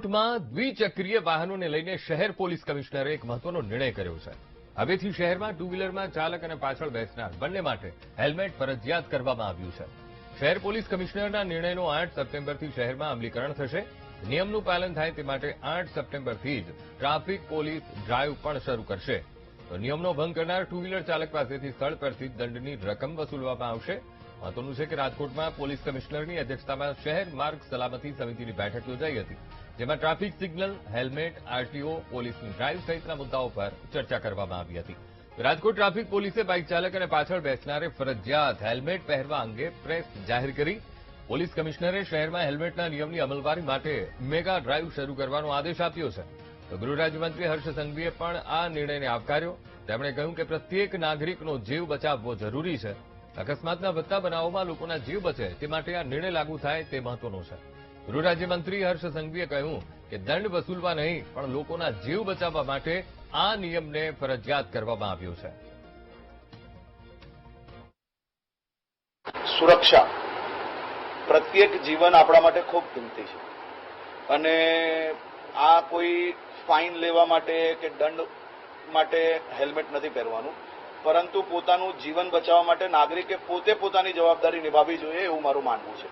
રાજકોટમાં દ્વિચક્રીય વાહનોને લઈને શહેર પોલીસ કમિશનરે એક મહત્વનો નિર્ણય કર્યો છે. હવેથી શહેરમાં ટુ વ્હીલરમાં ચાલક અને પાછળ બેસનાર બંને માટે હેલ્મેટ ફરજિયાત કરવામાં આવ્યું છે. શહેર પોલીસ કમિશનરના નિર્ણયનો આઠ સપ્ટેમ્બરથી શહેરમાં અમલીકરણ થશે. નિયમનું પાલન થાય તે માટે આઠ સપ્ટેમ્બરથી જ ટ્રાફિક પોલીસ ડ્રાઈવ પણ શરૂ કરશે. તો નિયમનો ભંગ કરનાર ટુ વ્હીલર ચાલક પાસેથી સ્થળ પરથી દંડની રકમ વસૂલવામાં આવશે. મહત્વનું છે કે રાજકોટમાં પોલીસ કમિશનરની અધ્યક્ષતામાં શહેર માર્ગ સલામતી સમિતિની બેઠક યોજાઈ હતી. જેમાં ટ્રાફિક સિગ્નલ, હેલ્મેટ, આરટીઓ પોલીસની ડ્રાઇવ સહિતના મુદ્દાઓ પર ચર્ચા કરવામાં આવી હતી. રાજકોટ ટ્રાફિક પોલીસે બાઇક ચાલક અને પાછળ બેસનારે ફરજિયાત હેલ્મેટ પહેરવા અંગે પ્રેસ જાહેર કરી. પોલીસ કમિશનરે શહેરમાં હેલ્મેટના નિયમની અમલવારી માટે મેગા ડ્રાઇવ શરૂ કરવાનો આદેશ આપ્યો છે. તો ગૃહ રાજ્યમંત્રી હર્ષ સંઘવીએ પણ આ નિર્ણયને આવકાર્યો. તેમણે કહ્યું કે પ્રત્યેક નાગરિકનો જીવ બચાવવો જરૂરી છે. અકસ્માતના વધતા બનાવોમાં લોકોના જીવ બચે તે માટે આ નિર્ણય લાગુ થાય તે મહત્વનો છે. ગૃહ રાજ્યમંત્રી હર્ષ સંઘવીએ કહ્યું કે દંડ વસૂલવા નહીં, પણ લોકોના જીવ બચાવવા માટે આ નિયમને ફરજિયાત કરવામાં આવ્યો છે. સુરક્ષા પ્રત્યેક જીવન આપણા માટે ખૂબ કિંમતી છે. અને આ કોઈ ફાઇન લેવા માટે કે દંડ માટે હેલ્મેટ નથી પહેરવાનું, પરંતુ પોતાનું જીવન બચાવવા માટે નાગરિકે પોતે પોતાની જવાબદારી નિભાવવી જોઈએ એવું મારું માનવું છે.